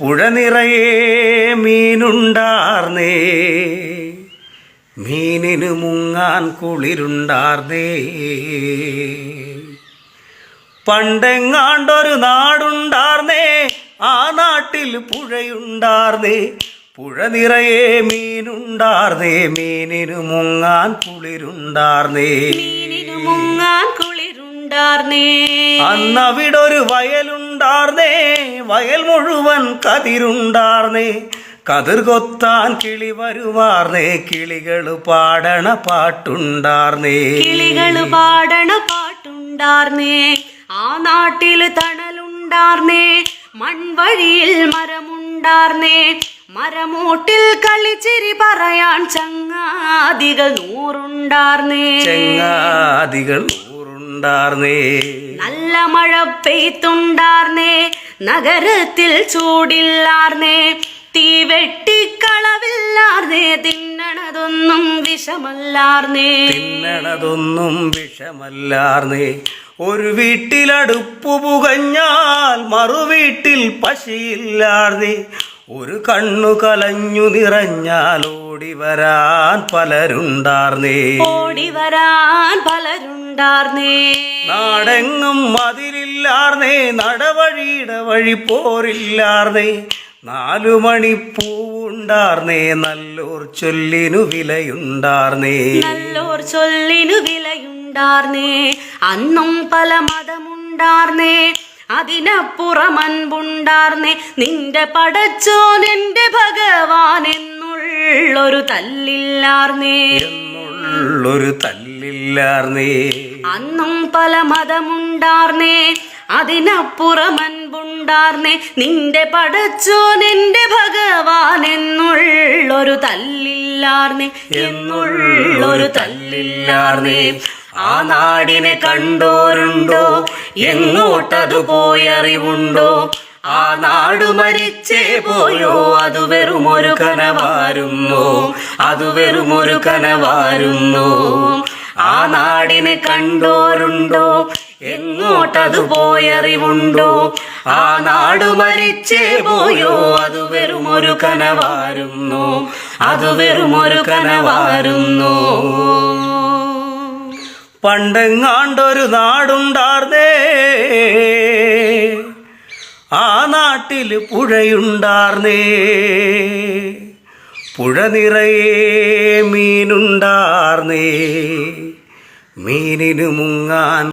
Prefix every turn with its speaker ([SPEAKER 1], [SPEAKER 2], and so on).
[SPEAKER 1] പുഴ നിറയെ മീനുണ്ടാർന്നേ. മീനിന് മുങ്ങാൻ കുളിരുണ്ടാർന്നേ. പണ്ടെങ്ങാണ്ടൊരു നാടുണ്ടാർന്നേ ആ നാട്ടിൽ പുഴയുണ്ടാർന്നേ. പുഴ നിറയെ മീനുണ്ടാർന്നേ മീനിന് മുങ്ങാൻ കുളിരുണ്ടാർന്നേ.
[SPEAKER 2] മീനിനു മുങ്ങാൻ കുളിരുണ്ടാർന്നേ
[SPEAKER 1] അന്നവിടൊരു വയലുണ്ടാർന്നേ. വയൽ മുഴുവൻ കതിരുണ്ടാർന്നേ. കതിർ കൊത്താൻ കിളി വരുവാർന്നേ കിളികൾ പാടണ പാട്ടുണ്ടാർന്നേ.
[SPEAKER 2] കിളികൾ പാടണ പാട്ടുണ്ടാർന്നേ. ആ നാട്ടിൽ തണലുണ്ടാർന്നേ. മൺവഴിയിൽ മരമുണ്ടാർന്നേ. മരമൂട്ടിൽ കളിച്ചിരി പറയാൻ ചങ്ങാതികൾ നൂറുണ്ടാർന്നേ.
[SPEAKER 1] ചെങ്ങാതികൾ ഊറുണ്ടാർന്നേ
[SPEAKER 2] നല്ല മഴ പെയ്ത്തുണ്ടാർന്നേ. നഗരത്തിൽ ചൂടില്ലാർന്നേ. തീ വെട്ടിക്കളവില്ലാർന്നേ. തിന്നണതൊന്നും വിഷമല്ലാർന്നേ.
[SPEAKER 1] തിന്നണതൊന്നും വിഷമല്ലാർന്നേ. ഒരു വീട്ടിലടുപ്പു പുകഞ്ഞാൽ മറുവീട്ടിൽ പശിയില്ലാർന്നേ. ഒരു കണ്ണു കലഞ്ഞു നിറഞ്ഞാൽ ഓടി വരാൻ പലരുണ്ടാർന്നേ.
[SPEAKER 2] ഓടി വരാൻ പലരുണ്ടാർന്നേ.
[SPEAKER 1] നാടെങ്ങും മതിലില്ലാർന്നേ നടവഴിയുടെ വഴി പോരില്ലാർന്നേ. നാലു മണിപ്പൂവുണ്ടാർന്നേ നല്ലൂർ ചൊല്ലിനു വിലയുണ്ടാർന്നേ.
[SPEAKER 2] നല്ലോർ ചൊല്ലിനു വിലയുണ്ടാർന്നേ. അന്നും പല മതമുണ്ടാർന്നേ. അതിനപ്പുറം അൻപുണ്ടാർന്നേ നിന്റെ പടച്ചോൻ എന്റെ ഭഗവാൻ എന്നുള്ളൊരു തല്ലില്ലാർന്നേ.
[SPEAKER 1] എന്നുള്ളൊരു തല്ലില്ലാർന്നേ.
[SPEAKER 2] അന്നും പല മതമുണ്ടാർന്നേ അതിനപ്പുറമൻപുണ്ടാർന്നേ നിന്റെ പടച്ചോൻ എന്റെ ഭഗവാൻ എന്നുള്ളൊരു തല്ലില്ലാർന്നേ. എന്നുള്ളൊരു തല്ലില്ലാർന്നേ. ആ നാടിനെ കണ്ടോരുണ്ടോ? എങ്ങോട്ടതു പോയറിവുണ്ടോ? ആ നാടു മരിച്ചേ പോയോ? അത് വെറുമൊരു കനവാരുന്നു. അത് വെറുമൊരു കനവാരുന്നു. ആ നാടിനെ കണ്ടോരുണ്ടോ? എങ്ങോട്ടതു പോയറിവുണ്ടോ? ആ നാടു മരിച്ചേ പോയോ? അത് വെറുമൊരു കനവാരുന്നു. അത് വെറുമൊരു കനവാരുന്നോ.
[SPEAKER 1] പണ്ടെങ്ങാണ്ടൊരു നാടുണ്ടാർന്നേ. ആ നാട്ടിൽ പുഴയുണ്ടാർന്നേ. പുഴ നിറയെ മീനുണ്ടാർന്നേ. മീനിനു മുങ്ങാൻ